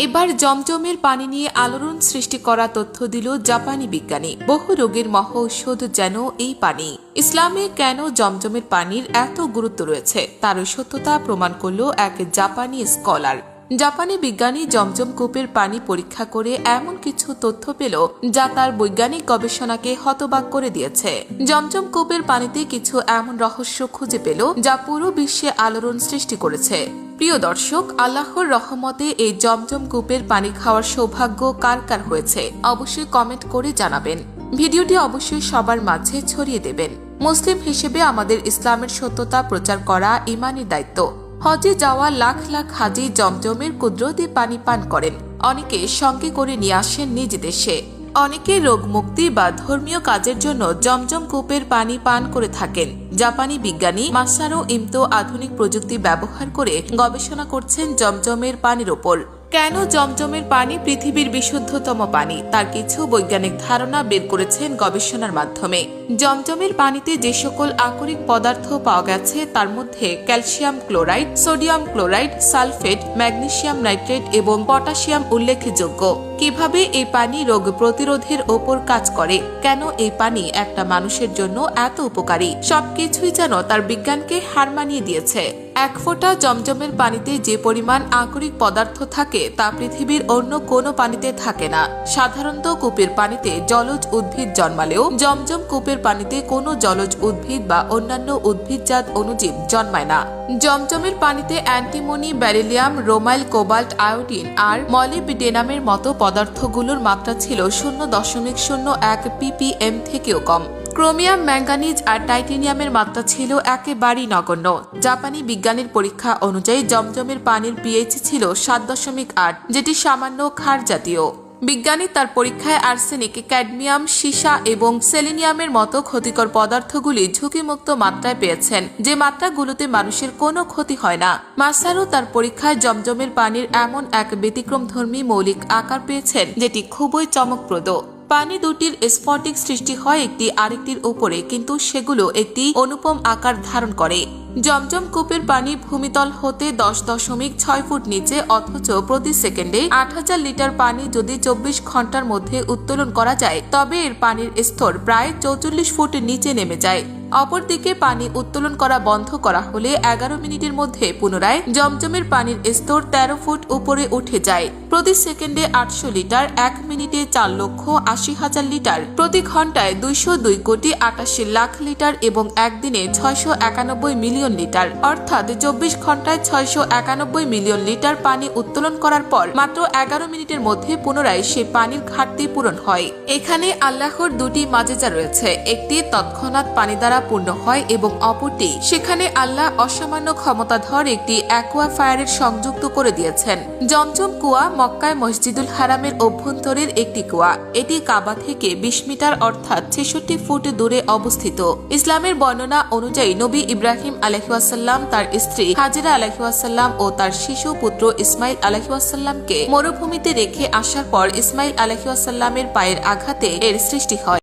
এবার জমজমের পানি নিয়ে আলোড়ন সৃষ্টি করা তথ্য দিল জাপানি বিজ্ঞানী। বহু রোগের মহ ঔষধ যেন এই পানি। ইসলামে কেন জমজমের পানির এত গুরুত্ব রয়েছে? তার সত্যতা প্রমাণ করল এক জাপানি স্কলার। জাপানি বিজ্ঞানী জমজম কূপের পানি পরীক্ষা করে এমন কিছু তথ্য পেল যা তার বৈজ্ঞানিক গবেষণাকে হতবাক করে দিয়েছে। জমজম কূপের পানিতে কিছু এমন রহস্য খুঁজে পেল যা পুরো বিশ্বে আলোড়ন সৃষ্টি করেছে। প্রিয় দর্শক, আল্লাহর রহমতে এই জমজম কূপের পানি খাওয়ার সৌভাগ্য কার কার হয়েছে, অবশ্যই কমেন্ট করে জানাবেন। ভিডিওটি অবশ্যই সবার মাঝে ছড়িয়ে দেবেন। মুসলিম হিসেবে আমাদের ইসলামের সত্যতা প্রচার করা ইমানি দায়িত্ব। হজে যাওয়া লাখ লাখ হাজি জমজমের কুদরতি পানি পান করেন। অনেকে সঙ্গে করে নিয়ে আসেন নিজ দেশে। অনেকে রোগ মুক্তি বা ধর্মীয় কাজের জন্য জমজম কূপের পানি পান করে থাকেন। জাপানি বিজ্ঞানী মাসারো ইমতো আধুনিক প্রযুক্তি ব্যবহার করে গবেষণা করছেন জমজমের পানির ওপর। কেন জমজমের পানি পৃথিবীর বিশুদ্ধতম পানি? তার কিছু বৈজ্ঞানিক ধারণা বের করেছেন গবেষণার মাধ্যমে। জমজমের পানিতে যে সকল আকরিক পদার্থ পাওয়া গেছে, তার মধ্যে calcium chloride, sodium chloride, sulphate, magnesium nitrate এবং পটাশিয়াম উল্লেখযোগ্য। কীভাবে এই পানি রোগ প্রতিরোধের ওপর কাজ করে? কেন এই পানি একটা মানুষের জন্য এত উপকারী? সবকিছুই যেন তার বিজ্ঞানকে হার মানিয়ে দিয়েছে। এক ফোঁটা জমজমের পানিতে যে পরিমাণ আকরিক পদার্থ থাকে তা পৃথিবীর অন্য কোনো পানিতে থাকে না। সাধারণত কূপের পানিতে জলজ উদ্ভিদ জন্মালেও জমজম কূপের পানিতে কোনো জলজ উদ্ভিদ বা অন্যান্য উদ্ভিদজাত অণুজীব জন্মায় না। জমজমের পানিতে অ্যান্টিমনি, ব্যারিলিয়াম, রোমাইল, কোবাল্ট, আয়োডিন আর মলিবিডেনামের মতো পদার্থগুলোর মাত্রা ছিল শূন্য দশমিক শূন্য এক পিপিএম থেকেও কম। ক্রোমিয়াম, ম্যাঙ্গানিজ আর টাইটেনিয়ামের মাত্রা ছিল একেবারেই নগণ্য। জাপানি বিজ্ঞানীর পরীক্ষা অনুযায়ী জমজমের পানির পিএইচ ছিল সাত দশমিক আট, যেটি সামান্য ক্ষার জাতীয়। বিজ্ঞানী তার পরীক্ষায় আর্সেনিক, ক্যাডমিয়াম, সীসা এবং সেলিনিয়ামের মতো ক্ষতিকর পদার্থগুলি ঝুঁকিমুক্ত মাত্রায় পেয়েছেন, যে মাত্রাগুলোতে মানুষের কোনো ক্ষতি হয় না। মাসারও তার পরীক্ষায় জমজমের পানির এমন এক ব্যতিক্রমধর্মী মৌলিক আকার পেয়েছেন, যেটি খুবই চমকপ্রদ। পানি দুটির স্ফটিক সৃষ্টি হয় একটি আরেকটির উপরে, কিন্তু সেগুলো একটি অনুপম আকার ধারণ করে। জমজম কূপের পানি ভূমিতল হতে দশ দশমিক ছয় ফুট নিচে, অথচ প্রতি সেকেন্ডে আট হাজার লিটার পানি যদি চব্বিশ ঘণ্টার মধ্যে উত্তোলন করা যায়, তবে এর পানির স্তর প্রায় চৌচল্লিশ ফুট নিচে নেমে যায়। অপরদিকে পানি উত্তোলন করা বন্ধ করা হলে এগারো মিনিটের মধ্যে পুনরায় জমজমের পানির স্তর তেরো ফুট উপরে উঠে যায়। প্রতি সেকেন্ডে আটশো লিটার, এক মিনিটে চার লক্ষ আশি হাজার লিটার। প্রতি ঘন্টায় দুইশো দুই কোটি আটাশি লাখ লিটার এবং একদিনে ছয়শো একানব্বই মিলিয়ন লিটার। অর্থাৎ চব্বিশ ঘন্টায় ছয়শো একানব্বই মিলিয়ন লিটার পানি উত্তোলন করার পর মাত্র এগারো মিনিটের মধ্যে পুনরায় সে পানির ঘাটতি পূরণ হয়। এখানে আল্লাহর দুটি মাজেজা রয়েছে। একটি তৎক্ষণাৎ পানি দ্বারা পূর্ণ হয় এবং অপরটি, সেখানে আল্লাহ অসামান্য ক্ষমতাধর একটি অ্যাকোয়া ফায়ারের সংযুক্ত করে দিয়েছেন। জমজম কুয়া মক্কায় মসজিদুল হারামের অভ্যন্তরের একটি কুয়া। এটি কাবা থেকে বিশ মিটার অর্থাৎ ছেষট্টি ফুট দূরে অবস্থিত। ইসলামের বর্ণনা অনুযায়ী নবী ইব্রাহিম আলহিউসাল্লাম তার স্ত্রী হাজিরা আলহিউসাল্লাম ও তার শিশু পুত্র ইসমাইল আলহিউসাল্লামকে মরুভূমিতে রেখে আসার পর ইসমাইল আলহিউসাল্লামের পায়ের আঘাতে এর সৃষ্টি হয়।